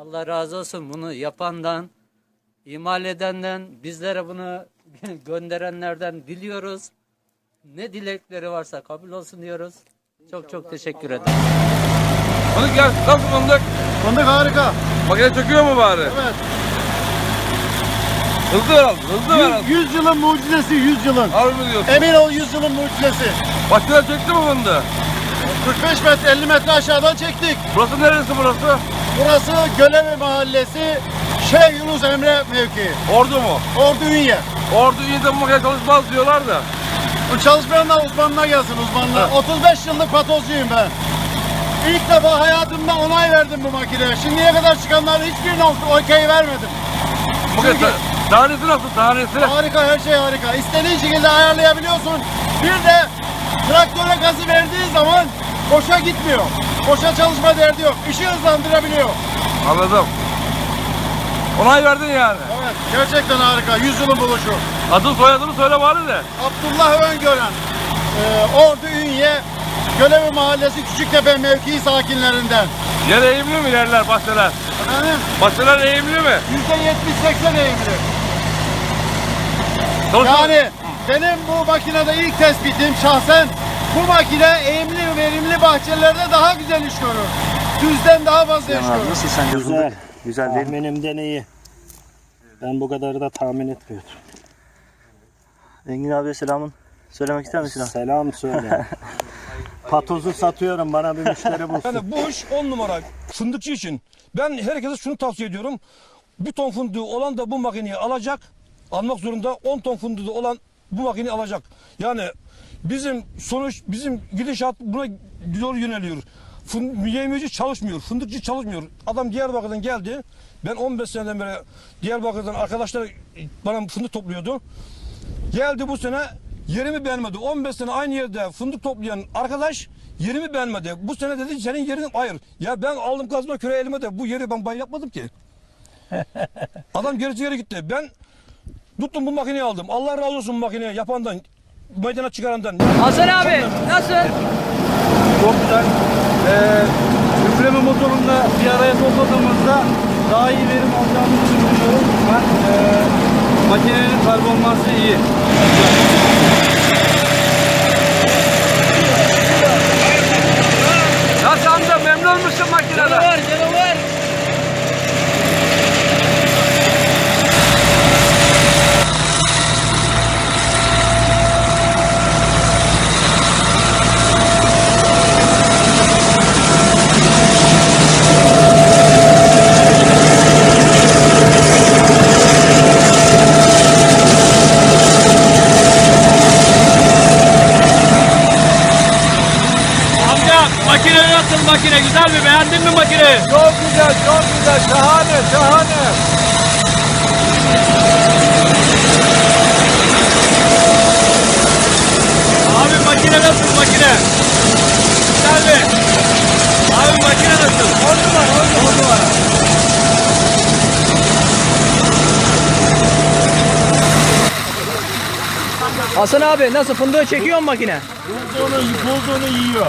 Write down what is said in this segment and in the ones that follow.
Allah razı olsun bunu yapandan, imal edenden, bizlere bunu gönderenlerden diliyoruz. Ne dilekleri varsa kabul olsun diyoruz. Çok çok teşekkür ederim. Fındık gel. Nasıl fındık? Fındık harika. Makine çöküyor mu bari? Evet. Hızlı ver al. Hızlı ver al. 100 yılın mucizesi 100 yılın. Harbi mi diyorsun? Emin ol 100 yılın mucizesi. Makine çöktü mü fındığı? 45 metre 50 metre aşağıdan çektik. Burası neresi burası? Burası Gölevi Mahallesi Şeyh Yunus Emre mevkii. Ordu mu? Ordu Ünye. Ordu iyi de bu makine çalışmaz diyorlar da. Bu çalışmayanlar uzmanına gelsin uzmanına. 35 yıllık patozcuyum ben. İlk defa hayatımda onay verdim bu makineye. Şimdiye kadar çıkanların hiçbirine okey vermedim. Çünkü- ta- tanesi nasıl tanesi? Harika her şey harika. İstediğin şekilde ayarlayabiliyorsun. Bir de traktöre gazı verdiği zaman boşa gitmiyor. Boşa çalışma derdi yok. İşi hızlandırabiliyor. Anladım. Onay verdin yani. Evet gerçekten harika. Yüzyılın buluşu. Adın soyadını söyle bari de. Abdullah Öngören. Ee, Ordu Ünye Gölevi Mahallesi Küçüktepe mevkii sakinlerinden. Yer eğimli mi yerler, bahçeler? Efendim Bahçeler eğimli mi? %70-80 eğimli. Çalışıyor. Yani benim bu makinede ilk tespitim şahsen bu makine eğimli verimli bahçelerde daha güzel iş görür. Düzden daha fazla iş görür. Nasıl sence Güzel. Güzel değil mi? Tahminimden iyi. Ben bu kadarı da tahmin etmiyordum. Engin abiye selamın. Söylemek ister misin abi? Selam söyle. Patozu satıyorum bana bir müşteri bulsun. Yani bu iş on numara fındıkçı için. Ben herkese şunu tavsiye ediyorum. Bir ton fındığı olan da bu makineyi alacak. Almak zorunda 10 ton fındığı olan bu makineyi alacak. Yani bizim sonuç, bizim gidişat buna doğru yöneliyor. Fın, yemeci çalışmıyor, fındıkçı çalışmıyor. Adam Diyarbakır'dan geldi. Ben 15 seneden beri Diyarbakır'dan arkadaşlar bana fındık topluyordu. Geldi bu sene yerimi beğenmedi. 15 sene aynı yerde fındık toplayan arkadaş yerimi beğenmedi. Bu sene dedi senin yerin hayır. Ya ben aldım kazma küre elime de bu yeri ben bay yapmadım ki. Adam geri yere gitti. Ben tuttum bu makineyi aldım. Allah razı olsun bu makineyi yapandan, meydana çıkarandan. Hasan abi nasıl? Çok güzel. Ee, üfleme motorunda bir araya topladığımızda daha iyi verim alacağımızı düşünüyorum. Ben e, makinenin performansı iyi. Nasıl amca memnun musun makineden? Canavar canavar. Amca makine nasıl makine güzel mi beğendin mi makineyi? Çok güzel, çok güzel. Şahane, şahane. Abi makine nasıl makine? Güzel mi? Abi makine nasıl? On numara, on numara. Hasan abi nasıl fındığı çekiyor mu makine? Bulduğunu, bulduğunu yiyor.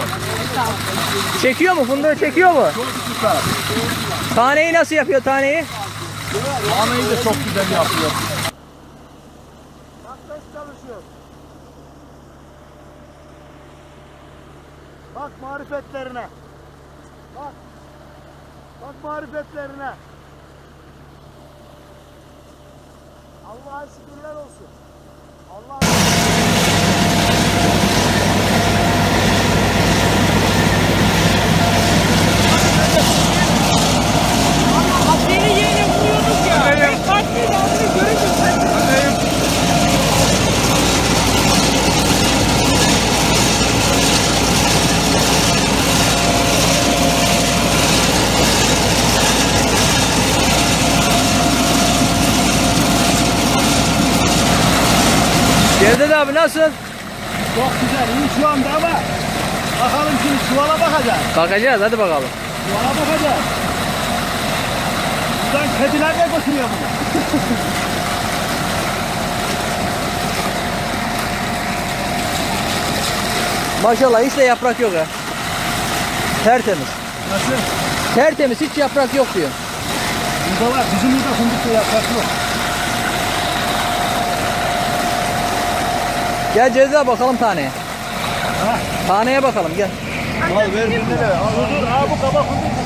Çekiyor mu? Fındığı çekiyor mu? Çok süper. Taneyi nasıl yapıyor taneyi? Anayı da çok güzel yapıyor. Bak marifetlerine. Bak. Bak marifetlerine. Allah'a şükürler olsun. Allah nasıl? Çok güzel, iyi şu anda ama bakalım şimdi çuvala bakacağız. Bakacağız hadi bakalım. Çuvala bakacağız. Buradan kediler de götürüyor bunu. Maşallah hiç de yaprak yok ha. Tertemiz. Nasıl? Tertemiz hiç yaprak yok diyor. Burada var. Bizim burada fındıkta yaprak yok. Gel ceza bakalım taneye. Taneye bakalım gel. Al ver. Al, dur, dur. Aa, bu kaba fındık.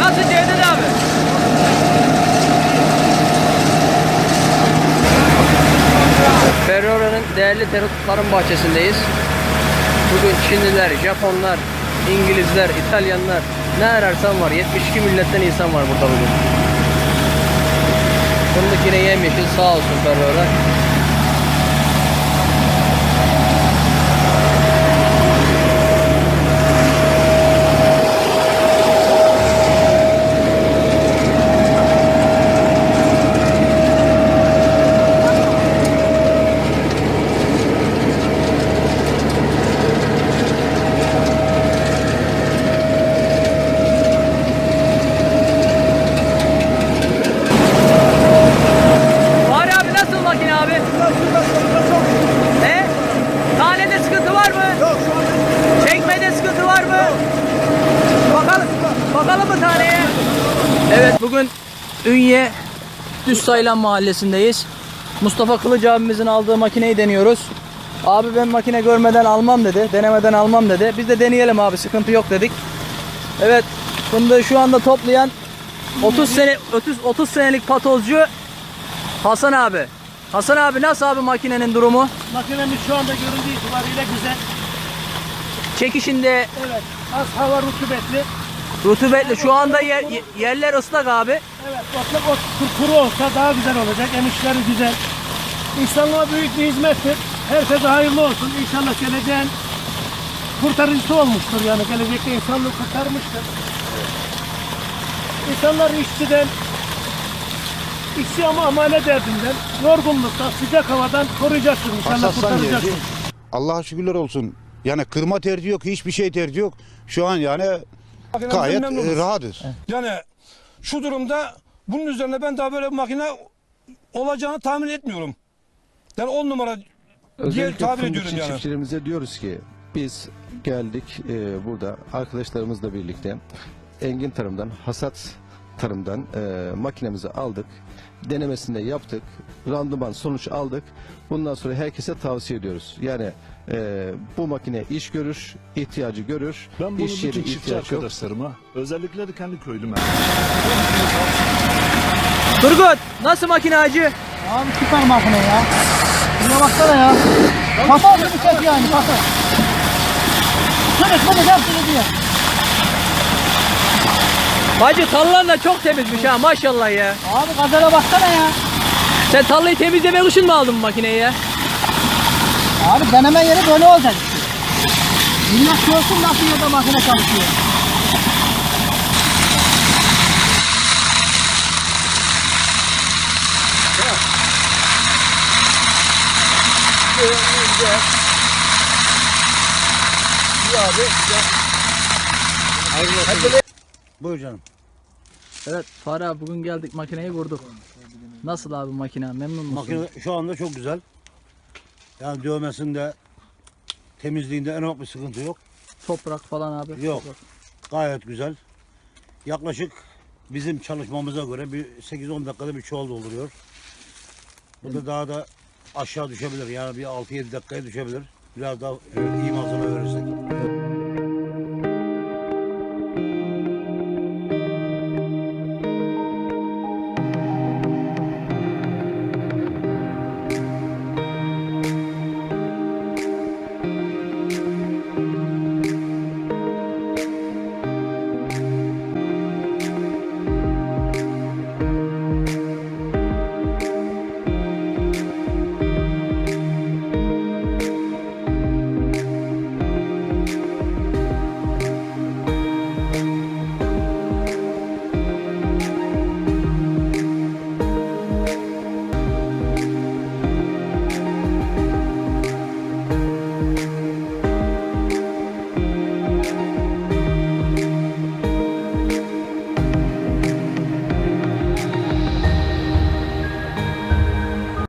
Nasıl Cevdet abi? Ferrara'nın değerli tarım bahçesindeyiz. Bugün Çinliler, Japonlar, İngilizler, İtalyanlar ne ararsan var. 72 milletten insan var burada bugün. Fındık yine yemyeşil sağ olsun Ferrara. Fahri abi nasıl makine abi? Ne? Tanede sıkıntı var mı? Yok Çekmede sıkıntı var mı? Bakalım, bakalım mı taneye? Evet bugün Ünye Düz mahallesindeyiz. Mustafa Kılıç abimizin aldığı makineyi deniyoruz. Abi ben makine görmeden almam dedi. Denemeden almam dedi. Biz de deneyelim abi sıkıntı yok dedik. Evet fındığı şu anda toplayan 30 sene 30 30 senelik patozcu Hasan abi. Hasan abi nasıl abi makinenin durumu? Makinemiz şu anda göründüğü itibariyle güzel. Çekişinde Evet. Az hava rutubetli. rutubetli şu anda yer, yerler ıslak abi. Evet. Otlak ot kur- kuru olsa daha güzel olacak. Emişleri güzel. İnsanlığa büyük bir hizmettir. Herkese hayırlı olsun. İnşallah geleceğin kurtarıcısı olmuştur. Yani gelecekte insanlığı kurtarmıştır. İnsanlar işçiden işçi ama amale derdinden, yorgunluktan, sıcak havadan koruyacaksın. İnşallah kurtaracaksın. Allah'a şükürler olsun. Yani kırma tercih yok, hiçbir şey tercih yok. Şu an yani gayet e, rahatız. Yani şu durumda bunun üzerine ben daha böyle bir makine olacağını tahmin etmiyorum. Yani on numara diye Özellikle tabir fındıkçı ediyorum yani. çiftçilerimize diyoruz ki biz geldik e, burada arkadaşlarımızla birlikte engin tarımdan, hasat tarımdan e, makinemizi aldık. Denemesini de yaptık. Randıman sonuç aldık. Bundan sonra herkese tavsiye ediyoruz. Yani e, bu makine iş görür, ihtiyacı görür. Ben bunu iş yeri bütün çiftçi ihtiyaç yok. arkadaşlarıma, özellikle de kendi köylüme. Turgut nasıl makine acı? Abi süper makine ya. Şuna baksana ya. Kafa çek yani kafa. Şöyle şöyle hepsini diyor. Hacı tallan da çok temizmiş ha maşallah ya. Abi gazele baksana ya. Sen tallayı temizlemek için mi aldın bu makineyi ya? Abi deneme yeri böyle olacak işte. Millet görsün nasıl yerde makine çalışıyor. Buyur canım. Evet Fahri abi bugün geldik makineyi kurduk. Nasıl abi makine memnun musun? Makine şu anda çok güzel. Yani dövmesinde, temizliğinde en ufak bir sıkıntı yok. Toprak falan abi. Yok. Toprak. Gayet güzel. Yaklaşık bizim çalışmamıza göre bir 8-10 dakikada bir çuval dolduruyor. Bu da daha da aşağı düşebilir. Yani bir 6-7 dakikaya düşebilir. Biraz daha e, iyi malzeme verirsek.